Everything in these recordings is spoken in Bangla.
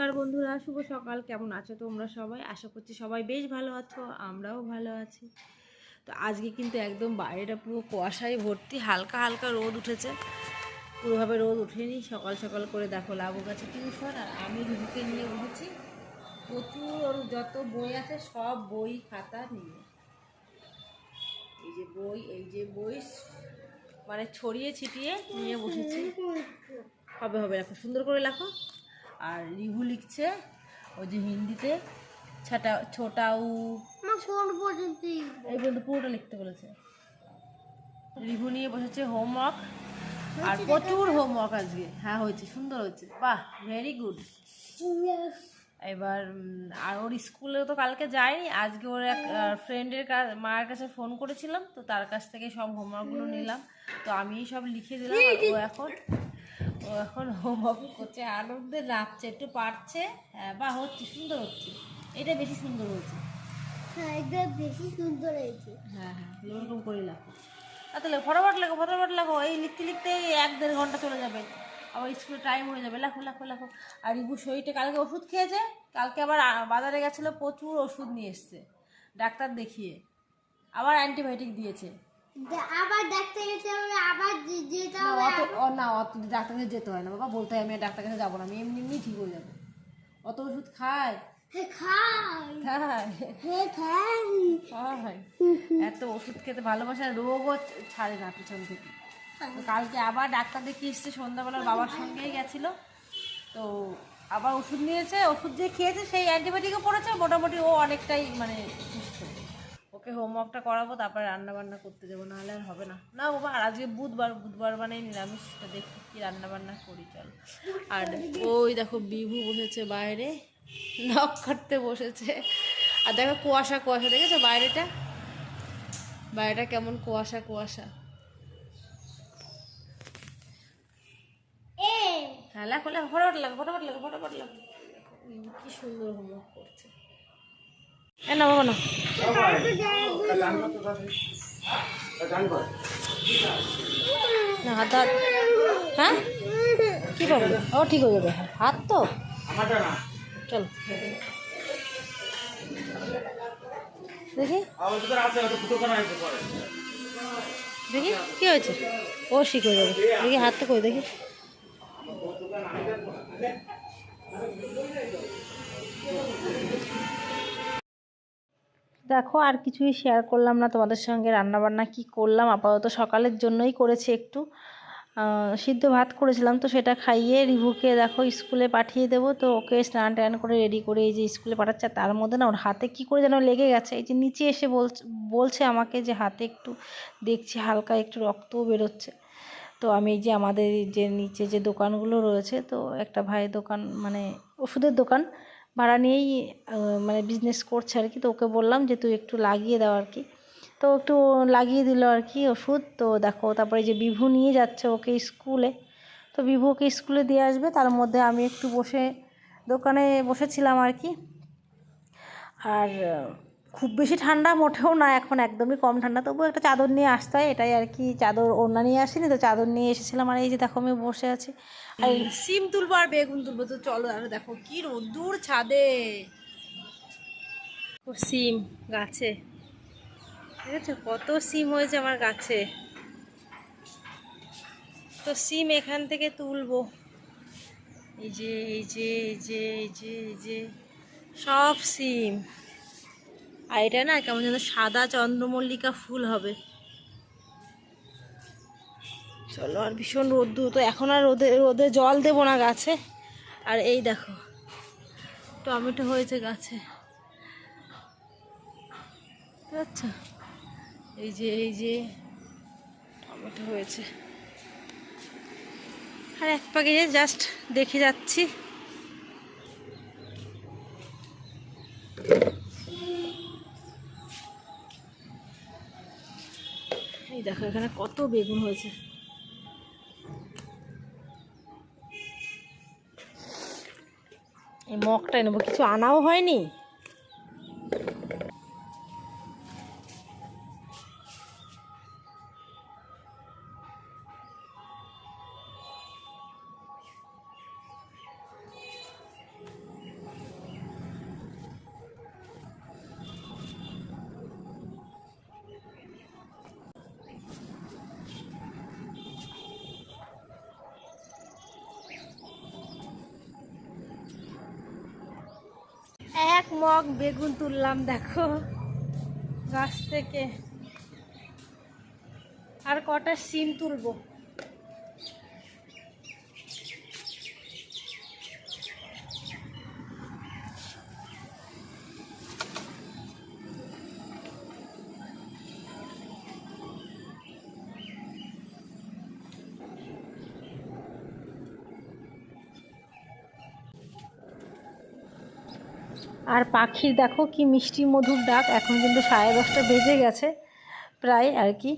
নমস্কার বন্ধুরা, শুভ সকাল। কেমন আছো তোমরা সবাই? আশা করছি সবাই বেশ ভালো আছো, আমরাও ভালো আছি। তো আজকে কিন্তু একদম বাইরেটা পুরো কুয়াশায় ভর্তি, হালকা হালকা রোদ উঠেছে। পুরোভাবে রোদ উঠেনি সকাল সকাল করে দেখো লাবু গাছে টিউশন, আর আমি রুবিকে নিয়ে উঠেছি প্রচুর যত বই আছে, সব বই খাতা নিয়ে। এই যে বই, এই যে বই মানে ছড়িয়ে ছিটিয়ে নিয়ে বসেছি। হবে হবে লেখো সুন্দর করে লেখো আর রিভু লিখছে ওই যে হিন্দিতে ছাটা ছোটাউ। এই পর্যন্ত পুরোটা লিখতে বলেছে। রিভু নিয়ে বসেছে হোমওয়ার্ক আর প্রচুর হোমওয়ার্ক আজকে। হ্যাঁ হয়েছে সুন্দর হয়েছে। বাহ ভেরি গুড। এবার আর ওর স্কুলে তো কালকে যায়নি আজকে ওর এক ফ্রেন্ডের মায়ের কাছে ফোন করেছিলাম তো তার কাছ থেকে সব হোমওয়ার্কগুলো নিলাম। তো আমি সব লিখে দিলাম ও এখন ও এখন হোমওয়ার্ক করছে। আনন্দে নাচছে একটু পারছে হ্যাঁ বা হচ্ছে সুন্দর হচ্ছে। এটা বেশি সুন্দর হয়েছে। বেশি সুন্দর হয়েছে। হ্যাঁ হ্যাঁ করে লেখো তাহলে ফটাফট ফটাফট লেখো। এই লিখতে লিখতে এক দেড় ঘণ্টা চলে যাবে। আবার স্কুলে টাইম হয়ে যাবে। লেখো লেখো লেখো। আর ইবু শরীরটা কালকে ওষুধ খেয়েছে। কালকে আবার বাজারে গেছিল প্রচুর ওষুধ নিয়ে এসছে। ডাক্তার দেখিয়ে। আবার অ্যান্টিবায়োটিক দিয়েছে। আবার ডাক্তার কাছে আবার যেতে হবে অত না অত ডাক্তার কাছে যেতে হয় না বাবা বলতে হয় আমি ডাক্তার কাছে যাব না আমি এমনি এমনি ঠিক হয়ে যাব। অত ওষুধ খায়? এত ওষুধ খেতে ভালোবাসা রোগও ছাড়ে না পিছন থেকে। কালকে আবার ডাক্তার দেখিয়ে এসছে সন্ধ্যাবেলার বাবার সঙ্গেই গেছিল। তো আবার ওষুধ নিয়েছে ওষুধ যে খেয়েছে সেই অ্যান্টিবায়োটিকও পড়েছে মোটামুটি ও অনেকটাই মানে ওকে হোমওয়ার্কটা করাবো তারপরে রান্না বান্না করতে যাব নাহলে আর হবে না। না বাবা আর আজকে বুধবার বুধবার মানে নিরামিষ তো দেখি কি রান্না বান্না করি চল। আর ওই দেখো বিভু বসেছে বাইরে নখ কাটতে বসেছে। আর দেখো কুয়াশা কুয়াশা দেখেছ বাইরেটা? বাইরেটা কেমন কুয়াশা কুয়াশা। এ হ্যাঁ লেখো লেখো ফটাফট লেখো ফটাফট লেখো ফটাফট উম, কি সুন্দর হোমওয়ার্ক করছে। এ না বাবা না না, হাত হাত। হ্যাঁ? কি পাবে? ও, ঠিক হয়ে যাবে। হাত তো? চলো। দেখি। দেখি, কি হয়েছে? ও ঠিক হয়ে যাবে। দেখি হাত তো কই দেখি। দেখো, আর কিছুই শেয়ার করলাম না তোমাদের সঙ্গে। রান্নাবান্না কি করলাম? আপাতত সকালের জন্যই করেছি একটু। সিদ্ধ ভাত করেছিলাম তো সেটা খাইয়ে রিভুকে দেখো স্কুলে পাঠিয়ে দেবো। তো ওকে স্নান টান করে রেডি করে এই যে স্কুলে পাঠাচ্ছে, তার মধ্যে না ওর হাতে কি করে যেন লেগে গেছে। এই যে নিচে এসে বলছে আমাকে যে হাতে একটু দেখছি, হালকা একটু রক্তও বেরোচ্ছে। তো আমি যে আমাদের যে নিচে যে দোকানগুলো রয়েছে, তো একটা ভাইয়ের দোকান মানে ওষুধের দোকান ভাড়া নিয়েই মানে বিজনেস করছে আর কি। তো ওকে বললাম যে, তুই একটু লাগিয়ে দাও আর কি। তো একটু লাগিয়ে দিল আর কি ওষুধ। তো দেখো, তারপরে যে বিভু নিয়ে যাচ্ছে ওকে স্কুলে। তো বিভু ওকে স্কুলে দিয়ে আসবে। তার মধ্যে আমি একটু বসে দোকানে বসেছিলাম আর কি। আর খুব বেশি ঠান্ডা মোটেও না, এখন একদমই কম ঠান্ডা। তবুও একটা চাদর নিয়ে আসতে হয়, এটাই আর কি, চাদর ওড়না নিয়ে আসিনি তো চাদর নিয়ে এসেছিলাম আর এই যে দেখো আমি বসে আছি। আর সিম তুলবো আর বেগুন তুলবো, তো চলো আর দেখো কি রোদ্দুর ছাদে। সিম গাছে। ঠিক আছে, কত সিম হয়েছে আমার গাছে। তো সিম এখান থেকে তুলবো। এই যে এই যে এই যে এই যে এই যে, সব সিম। আর এটা না কেমন যেন সাদা চন্দ্রমল্লিকা ফুল হবে। চলো আর ভীষণ রোদ্দুর, তো এখন আর রোদে রোদে জল দেবো না গাছে। আর এই দেখো, টমেটো হয়েছে গাছে। আচ্ছা এই যে এই যে, টমেটো হয়েছে। আর এক প্যাকেজে জাস্ট দেখে যাচ্ছি। দেখো এখানে কত বেগুন হয়েছে। এই মগটা নেব কিছু আনাও হয়নি? এক মগ বেগুন তুললাম দেখো। গাছ থেকে। আর কটা সিম তুলবো? আর পাখির দেখো কি মিষ্টি মধুর ডাক, এখন কিন্তু সাড়ে দশটা বেজে গেছে প্রায় আর কি।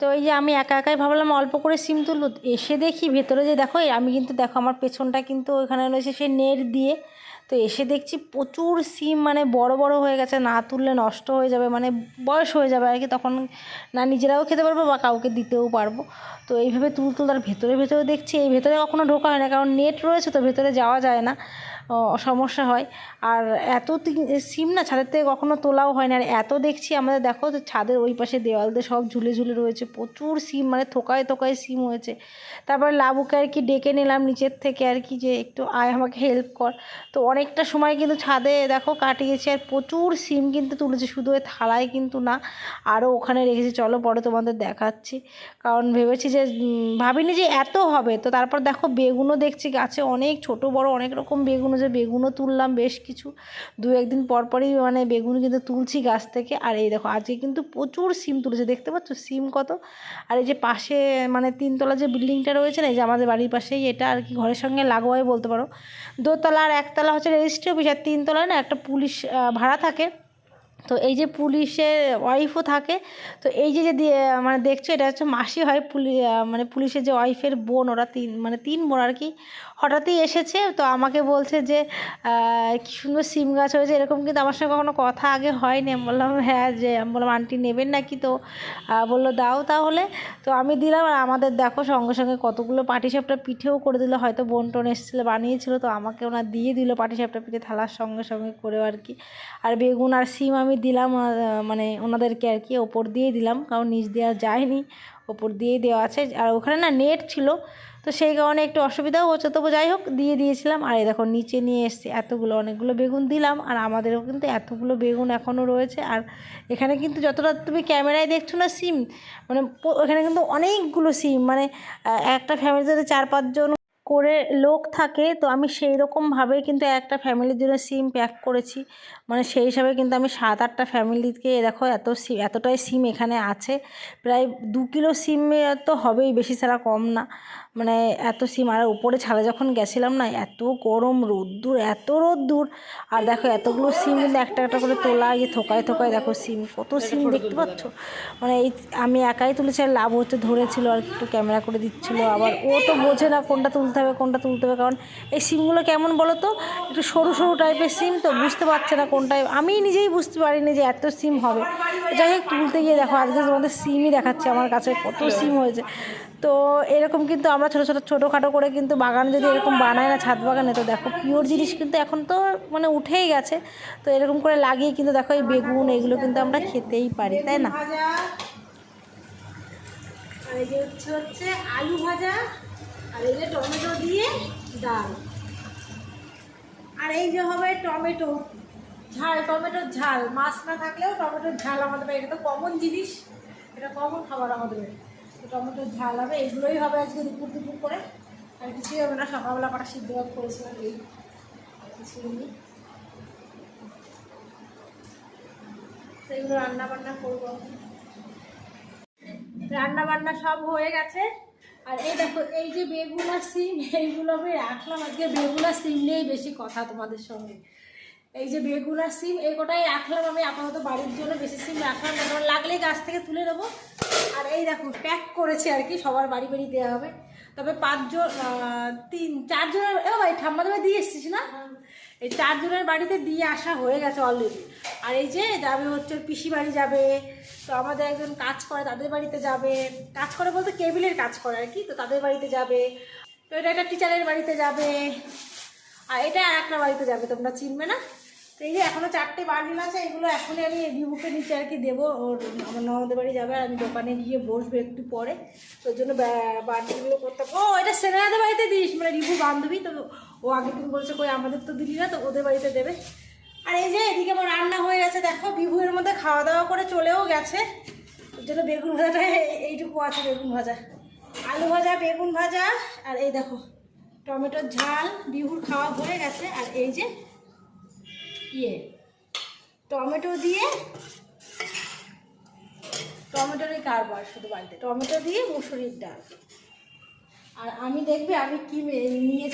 তো এই যে আমি একা একাই ভাবলাম অল্প করে সিম তুলব, এসে দেখি ভেতরে যে দেখো আমি কিন্তু দেখো আমার পেছনটা কিন্তু ওখানে রয়েছে সে নেট দিয়ে। তো এসে দেখছি প্রচুর সিম মানে বড় বড় হয়ে গেছে, না তুললে নষ্ট হয়ে যাবে মানে বয়স হয়ে যাবে আর কি, তখন না নিজেরাও খেতে পারব বা কাউকে দিতেও পারব। তো এইভাবে তুল আর ভেতরে ভেতরে দেখছি, এই ভেতরে কখনো ঢোকা হয় না, কারণ নেট রয়েছে তো ভেতরে যাওয়া যায় না। সমস্যা হয়। আর এত সিম না ছাদের থেকে কখনো তোলাও হয় না। আর এত দেখছি আমাদের, দেখো তো ছাদের ওই পাশে দেওয়াল দিয়ে সব ঝুলে ঝুলে রয়েছে। প্রচুর সিম মানে থোকায় থোকায় সিম হয়েছে। তারপর লাবুকে আর কি ডেকে নিলাম নিচের থেকে আর কি যে একটু আয়, আমাকে হেল্প কর। তো অনেকটা সময় কিন্তু ছাদে, দেখো, কাটিয়েছে। আর প্রচুর সিম কিন্তু তুলেছে, শুধু ওই থালায় কিন্তু না। আরও ওখানে রেখেছি। চলো পরে তোমাদের দেখাচ্ছি। কারণ ভেবেছি যে ভাবিনি যে এত হবে। তো তারপর দেখো, বেগুনও দেখছি গাছে অনেক, ছোট বড় অনেক রকম বেগুন যে বেগুনও তুললাম বেশ কিছু। দু একদিন পর পরই মানে বেগুন কিন্তু তুলছি গাছ থেকে। আর এই দেখো, আজকে কিন্তু প্রচুর সিম তুলেছে। দেখতে পাচ্ছ সিম কত? আর এই যে পাশে মানে তিনতলা যে বিল্ডিংটা রয়েছে না, এই যে আমাদের বাড়ির পাশেই, এটা আর কি ঘরের সঙ্গে লাগোয়াই বলতে পারো। দোতলা আর একতলা হচ্ছে রেজিস্ট্রি অফিস, আর তিনতলায় না একটা পুলিশ ভাড়া থাকে। তো এই যে পুলিশের ওয়াইফও থাকে। তো এই যে যে মানে দেখছ, এটা হচ্ছে মাসি হয় পুলি মানে পুলিশের যে ওয়াইফের বোন, ওরা তিন মানে তিন বোন আর কি। হঠাৎই এসেছে, তো আমাকে বলছে যে কি সুন্দর সিম গাছ হয়েছে, এরকম কিন্তু আমার সঙ্গে কখনো কথা আগে হয়নি। আমি বললাম হ্যাঁ যে, আমি বললাম, আন্টি নেবেন নাকি? তো বলল, দাও তাহলে। তো আমি দিলাম, আর আমাদের দেখো সঙ্গে সঙ্গে কতগুলো পাটিসাপটা পিঠেও করে দিল, হয়তো বোন টোন এসেছিল, বানিয়েছিল, তো আমাকে ওনার দিয়ে দিল পাটিসাপটা পিঠে থালার সঙ্গে সঙ্গে করেও আর কি। আর বেগুন আর সিম আমি দিলাম মানে ওনাদেরকে আর কি ওপর দিয়ে দিলাম, কারণ নিচ দেওয়া যায়নি, ওপর দিয়ে দেওয়া আছে। আর ওখানে না নেট ছিল তো সেই কারণে একটু অসুবিধাও হচ্ছে। তবু যাই হোক, দিয়ে দিয়েছিলাম। আর এই দেখো, নিচে নিয়ে এসছে। এতগুলো, অনেকগুলো বেগুন দিলাম। আর আমাদেরও কিন্তু এতগুলো বেগুন এখনও রয়েছে। আর এখানে কিন্তু যতটা তুমি ক্যামেরায় দেখছ না, সিম মানে এখানে কিন্তু অনেকগুলো সিম। মানে একটা ফ্যামিলিতে চার পাঁচজন করে লোক থাকে, তো আমি সেই রকমভাবে কিন্তু একটা ফ্যামিলির জন্য সিম প্যাক করেছি। মানে সেই হিসাবে কিন্তু আমি সাত আটটা ফ্যামিলিকে দেখো, এত সিম এতটাই সিম এখানে আছে। প্রায় দু কিলো সিম তো হবেই, বেশি ছাড়া কম না। মানে এত সিম আর উপরে ছাদে যখন গেছিলাম না এত গরম রোদ্দুর এত রোদ্দুর। আর দেখো এতগুলো সিম কিন্তু একটা একটা করে তোলা এই যে থোকায় থোকায় দেখো সিম কত সিম দেখতে পাচ্ছ? মানে এই আমি একাই তুলেছি আর লাভ হচ্ছে ধরেছিল আর একটু ক্যামেরা করে দিচ্ছিল। আবার ও তো বোঝে না কোনটা তুলতে হবে কোনটা তুলতে হবে কারণ এই সিমগুলো কেমন বলো তো একটু সরু সরু টাইপের সিম তো বুঝতে পারছে না কোনটায় আমি নিজেই বুঝতে পারিনি যে এত সিম হবে। যাই হোক তুলতে গিয়ে দেখো আজকে তোমাদের সিমই দেখাচ্ছে আমার কাছে কত সিম হয়েছে। তো এরকম কিন্তু আমরা ছোটো ছোটো ছোটোখাটো করে কিন্তু বাগান যদি এরকম বানায় না, ছাদ বাগানে, তো দেখো পিওর জিনিস কিন্তু এখন তো মানে উঠেই গেছে। তো এরকম করে লাগিয়ে কিন্তু দেখো এই বেগুন এগুলো কিন্তু আমরা খেতেই পারি, তাই না? আর এই হচ্ছে হচ্ছে আলু ভাজা যে টমেটো দিয়ে ডাল। আর এই যে হবে টমেটো, ঝাল, টমেটোর ঝাল। মাছ না থাকলেও টমেটোর ঝাল আমাদের এটা তো কমন জিনিস, এটা কমন খাবার আমাদের বাড়ি। তো টমেটোর ঝাল হবে, এগুলোই হবে আজকে দুপুর দুপুর করে। আর কিছুই হবে না, সকালবেলা কটা সিদ্ধ ভাত করেছিলাম এই কিছুই নেই। তো এগুলো রান্না বান্না করব রান্না বান্না সব হয়ে গেছে। আর এই দেখো, এই যে আর সিম, এইগুলো আমি রাখলাম। আজকে আর সিম নিয়েই বেশি কথা তোমাদের সঙ্গে। এই যে বেগুন আর সিম, এই কটাই রাখলাম আমি আপাতত বাড়ির জন্য, বেশি সিম রাখলাম না, কারণ লাগলে গাছ থেকে তুলে নেব। আর এই দেখো প্যাক করেছে আর কি, সবার বাড়ি বাড়ি দেওয়া হবে। তবে পাঁচজন তিন, চারজনের, এ ভাই ঠাম্মাদের বাড়ি দিয়ে এসছিস না? এই চারজনের বাড়িতে দিয়ে আসা হয়ে গেছে অলরেডি আর এই যে যাবে হচ্ছে পিসি বাড়ি যাবে, তো আমাদের একজন কাজ করে, তাদের বাড়িতে যাবে। কাজ করে বলতে কেবিলের কাজ করে আর কি, তো তাদের বাড়িতে যাবে। তো এটা একটা টিচারের বাড়িতে যাবে। আর এটা আর একটা বাড়িতে যাবে, তোমরা চিনবে না? এই যে এখনও চারটে বান্ডিল আছে, এগুলো এখনই আমি রিবুকে নিচে আর কি দেবো। ওর আমার ননদের বাড়ি যাবে, আর আমি দোকানে গিয়ে বসবো একটু পরে। তোর জন্য বান্ডিলগুলো করতে। ও, এটা সেনাদের বাড়িতে দিস মানে রিবু বান্ধবী, তো ও আগের দিন বলছে, কই, আমাদের তো দিলি না, তো ওদের বাড়িতে দেবে। আর এই যে এদিকে আমার রান্না হয়ে গেছে, দেখো বিহুয়ের মধ্যে খাওয়া দাওয়া করে চলেও গেছে। ওর জন্য বেগুন ভাজাটা এইটুকু আছে, বেগুন ভাজা। আলু ভাজা, বেগুন ভাজা, আর এই দেখো, টমেটোর ঝাল, বিহুর খাওয়া হয়ে গেছে। আর এই যে ইয়ে টমেটো দিয়ে টমেটোরই কারবার শুধু বাড়িতে, টমেটো দিয়ে মুসুরির ডাল। আর আমি দেখবে আমি কি নিয়ে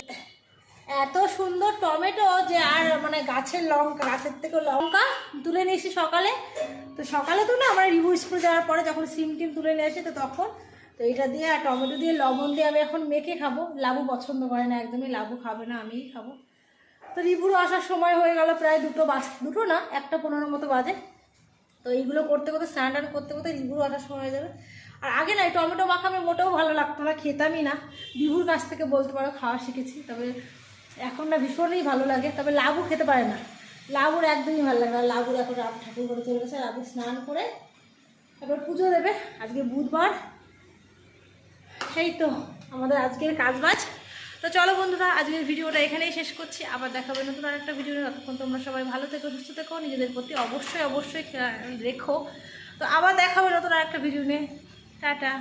এত সুন্দর টমেটো যে আর মানে গাছের লঙ্কা, গাছের থেকে লঙ্কা তুলে নিয়ে এসেছি সকালে। তো সকালে তো না আমরা রিভু স্কুল যাওয়ার পরে যখন সিম টিম তুলে নিয়ে আসি তো তখন, তো এটা দিয়ে আর টমেটো দিয়ে লবণ দিয়ে আমি এখন মেখে খাব। লাবু পছন্দ করে না একদমই, লাবু খাবে না, আমিই খাব। তো রিভুর আসার সময় হয়ে গেল প্রায় দুটো বাজ দুটো না, একটা পনেরো মতো বাজে। তো এইগুলো করতে করতে, স্নান টান করতে করতে রিভুর আসার সময় হয়ে যাবে। আর আগে না এই টমেটো মাখামে মোটেও ভালো লাগতো না, খেতামই না। বিভুর কাছ থেকে বলতে পারো, খাওয়া শিখেছি। তবে এখন না ভীষণই ভালো লাগে, তবে লাবু খেতে পারে না। লাবুর একদমই ভালো লাগে না। লাবুর এখন রাত ঠাকুর করে চলে গেছে, লাবু স্নান করে তারপর পুজো দেবে। আজকে বুধবার। সেই তো, আমাদের আজকের কাজ বাজ তো চলো বন্ধুরা, আজকের ভিডিওটা এখানেই শেষ করছি। আবার দেখাবে নতুন আর একটা ভিডিও ততক্ষণ তোমরা সবাই ভালো থেকো, সুস্থ থেকো, নিজেদের প্রতি অবশ্যই অবশ্যই রেখো। তো আবার দেখাবে নতুন আরেকটা ভিডিও নিয়ে। টাটা।